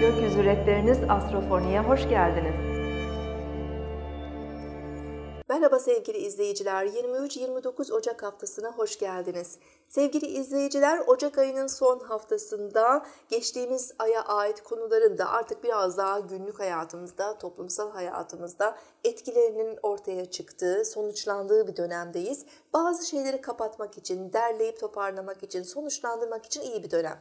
sevdikleriniz Astrofoni'ye hoş geldiniz. Merhaba sevgili izleyiciler. 23-29 Ocak haftasına hoş geldiniz. Sevgili izleyiciler, Ocak ayının son haftasında geçtiğimiz aya ait konuların da artık biraz daha günlük hayatımızda, toplumsal hayatımızda etkilerinin ortaya çıktığı, sonuçlandığı bir dönemdeyiz. Bazı şeyleri kapatmak için, derleyip toparlamak için, sonuçlandırmak için iyi bir dönem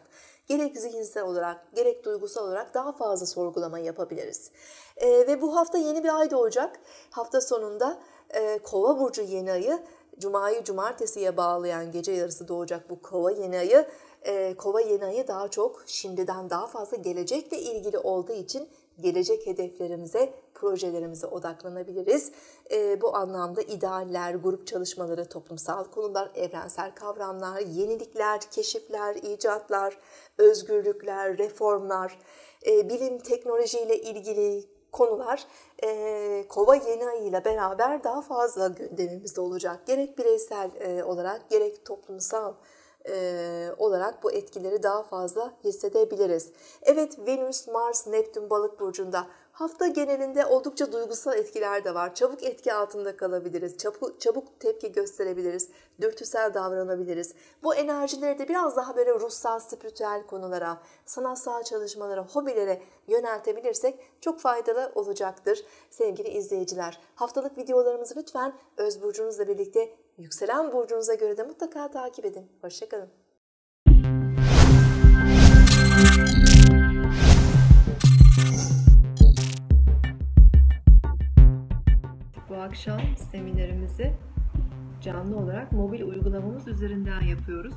gerek zihinsel olarak gerek duygusal olarak daha fazla sorgulama yapabiliriz. E, ve bu hafta yeni bir ay doğacak. Hafta sonunda e, Kova burcu yeni ayı Cuma'yı cumartesiye bağlayan gece yarısı doğacak bu kova yeni ayı. E, kova yeni ayı daha çok şimdiden daha fazla gelecekle ilgili olduğu için gelecek hedeflerimize, projelerimize odaklanabiliriz. E, bu anlamda idealler, grup çalışmaları, toplumsal konular, evrensel kavramlar, yenilikler, keşifler, icatlar, özgürlükler, reformlar, e, bilim, teknolojiyle ilgili konular e, kova yeni ayı ile beraber daha fazla gündemimizde olacak. Gerek bireysel e, olarak gerek toplumsal e, olarak bu etkileri daha fazla hissedebiliriz. Evet Venüs, Mars, Neptün balık burcunda hafta genelinde oldukça duygusal etkiler de var. Çabuk etki altında kalabiliriz, çabuk, çabuk tepki gösterebiliriz, dürtüsel davranabiliriz. Bu enerjileri de biraz daha böyle ruhsal, spiritüel konulara, sanatsal çalışmalara, hobilere yöneltebilirsek çok faydalı olacaktır sevgili izleyiciler. Haftalık videolarımızı lütfen öz burcunuzla birlikte yükselen burcunuza göre de mutlaka takip edin. Hoşçakalın. Bu akşam seminerimizi canlı olarak mobil uygulamamız üzerinden yapıyoruz.